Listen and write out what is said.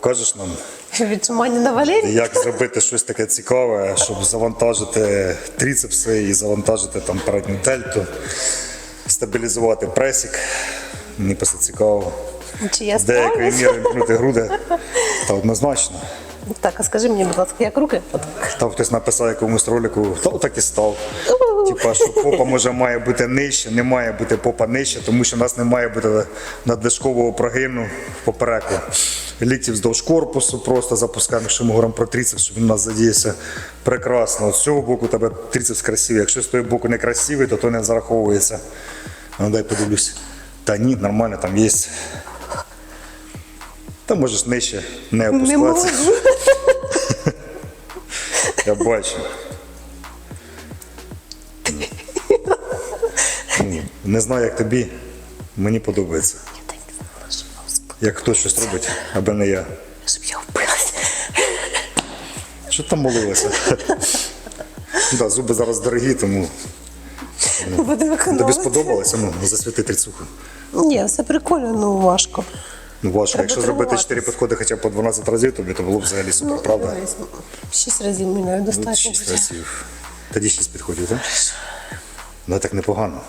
покажеш нам, Віджимання на валері. як зробити щось таке цікаве, щоб завантажити тріцепси і завантажити там передню дельту, стабілізувати пресік. Мені просто цікаво. Чи я деякої міри імкнути груди. Та однозначно. Так, а скажи мені, будь ласка, як руки? Там хтось написав якомусь ролику, то так і став. Типа, що попа може має бути нижче, не має бути попа нижче, тому що у нас не має бути надлишкового прогину попереку. Лікті вздовж корпусу, просто запускаємо, якщо ми говоримо про трицепс, щоб він у нас задіявся прекрасно. З цього боку тебе трицепс красивий. Якщо з того боку не красивий, то то не зараховується. Ну дай подивлюсь. Та ні, нормально, там є. Та можеш нижче не Не можу. опускатися. Я бачу. Ну, Не знаю, як тобі. Мені подобається. Як хтось щось робить, аби не я. Щоб я вбилась. Що там молилася? Да, зуби зараз дорогі, тому Буде тобі сподобалося ну, засвіти трицуху. Ні, все прикольно, ну важко. Ну, важко. Якщо зробити 4 підходи хоча б по 12 разів, тобі то було б взагалі супер, правда? дивись, Шість разів мені Ну, достатньо. 6 разів. Тоді 6 підходів, так? Ну так непогано.